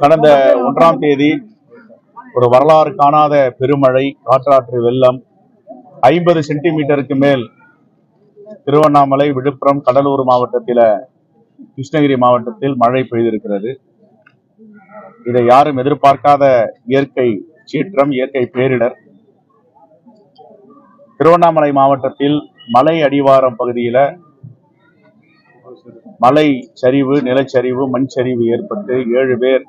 கடந்த ஒன்றாம் தேதி ஒரு வரலாறு காணாத பெருமழை காற்றாற்று வெள்ளம் ஐம்பது சென்டிமீட்டருக்கு மேல் திருவண்ணாமலை விழுப்புரம் கடலூர் மாவட்டத்தில கிருஷ்ணகிரி மாவட்டத்தில் மழை பெய்திருக்கிறது. இதை யாரும் எதிர்பார்க்காத இயற்கை சீற்றம் இயற்கை பேரிடர். திருவண்ணாமலை மாவட்டத்தில் மலை அடிவாரம் பகுதியில மலை சரிவு நிலச்சரிவு மண் சரிவு ஏற்பட்டு ஏழு பேர்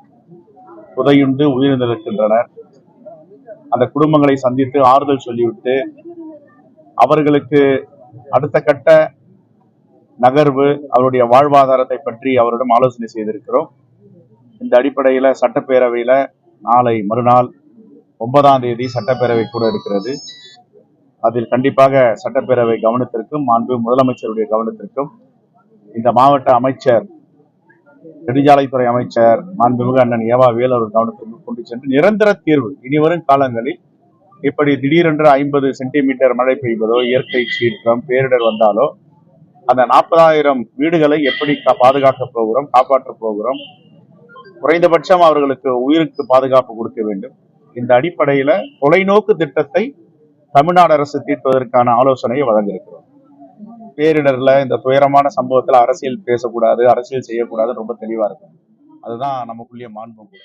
புதையுண்டு உயிரிழந்திருக்கின்றனர் அந்த குடும்பங்களை சந்தித்து ஆறுதல் சொல்லிவிட்டு அவர்களுக்கு அடுத்த கட்ட நகர்வு அவருடைய வாழ்வாதாரத்தை பற்றி அவரிடம் ஆலோசனை செய்திருக்கிறோம். இந்த அடிப்படையில் சட்டப்பேரவையில் நாளை மறுநாள் ஒன்பதாம் தேதி சட்டப்பேரவை கூட இருக்கிறது. அதில் கண்டிப்பாக சட்டப்பேரவை கவனத்திற்கும் மாண்பு முதலமைச்சருடைய கவனத்திற்கும் இந்த மாவட்ட அமைச்சர் நெடுஞ்சாலைத்துறை அமைச்சர் மாண்புமிகு அண்ணன் ஏவா வேல் கவனத்திற்கு கொண்டு சென்று நிரந்தர தீர்வு. இனி வரும் காலங்களில் இப்படி திடீரென்று ஐம்பது சென்டிமீட்டர் மழை பெய்வதோ இயற்கை சீற்றம் பேரிடர் வந்தாலோ அந்த நாற்பதாயிரம் வீடுகளை எப்படி பாதுகாக்க போகிறோம் காப்பாற்ற போகிறோம் குறைந்தபட்சம் அவர்களுக்கு உயிருக்கு பாதுகாப்பு கொடுக்க வேண்டும். இந்த அடிப்படையில தொலைநோக்கு திட்டத்தை தமிழ்நாடு அரசு தீர்ப்பதற்கான ஆலோசனையை வழங்கியிருக்கிறோம் பேரிடர்ல இந்த துயரமான சம்பவத்துல அரசியல் பேசக்கூடாது அரசியல் செய்யக்கூடாது ரொம்ப தெளிவா இருக்கும். அதுதான் நமக்குள்ளேயே மாண்பும் கூட.